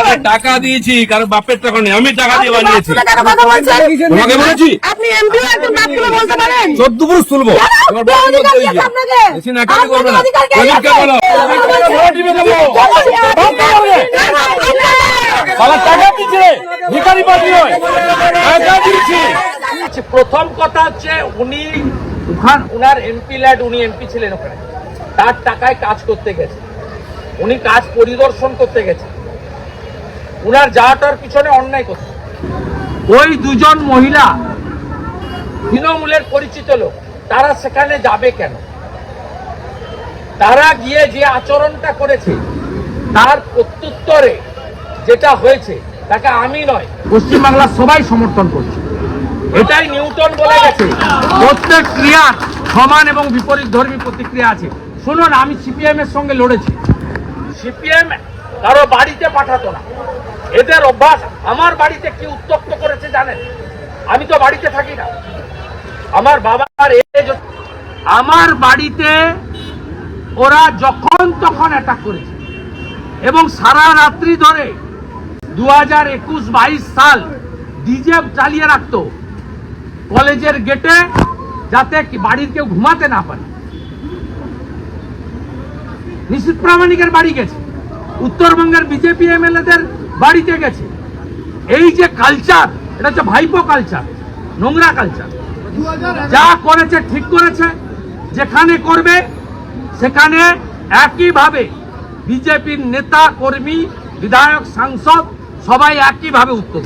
আরে টাকা দিয়েছি কারণ বাপের টাকা নেই আমি টাকা দিয়ে বানিয়েছি? তোমাকে বলেছি? আপনি এমপি একদম নাক তুলে বলতে পারেন। চোদ্দ পুরুষ তুলবো? বেশি নাকামি করবে না। প্রদীপকে বলো। টাকা দিচ্ছে ভিখারি পার্টি টাকা প্রথম কথা হচ্ছে উনি ওখান উনার এমপি ল্যাড উনি এমপি ছিলেন ওখানে। তার টাকায় কাজ করতে গেছে। উনি কাজ পরিদর্শন করতে গেছে। উনার যাওয়াটার পিছনে অন্যায় করছে। ওই দুজন মহিলা তৃণমূলের পরিচিত লোক, তারা সেখানে যাবে কেন? তারা গিয়ে যে আচরণটা করেছে, তার প্রত্যুত্তরে যেটা হয়েছে, তাকে আমি নয়, পশ্চিমবাংলার সবাই সমর্থন করছে। এটাই নিউটন বলে গেছে। প্রত্যেক ক্রিয়ার সমান এবং বিপরীত ধর্মী প্রতিক্রিয়া আছে। শুনুন, আমি সিপিএম এর সঙ্গে লড়েছি। সিপিএম কারও বাড়িতে পাঠাতো না। এদের অভ্যাস আমার বাড়িতে কি উত্তপ্ত করেছে জানেন? আমি তো বাড়িতে থাকি না। আমার বাবার আমার বাড়িতে ওরা যখন তখন অ্যাটাক করেছে। এবং সারা রাত্রি ধরে দু হাজার একুশ বাইশ সাল ডিজে চালিয়ে রাখতো কলেজের গেটে যাতে বাড়ির কেউ ঘুমাতে না পারে। নিশ্চিত প্রামাণিকের বাড়ি গেছে। উত্তরবঙ্গের বিজেপি এমএলএদের বাড়িতে গেছে। এই যে কালচার এটা হচ্ছে ভাইপো কালচার নোংরা কালচার যা করেছে, ঠিক করেছে, যেখানে করবে, সেখানে একইভাবে বিজেপির নেতা, কর্মী, বিধায়ক, সাংসদ, সবাই একইভাবে উত্তর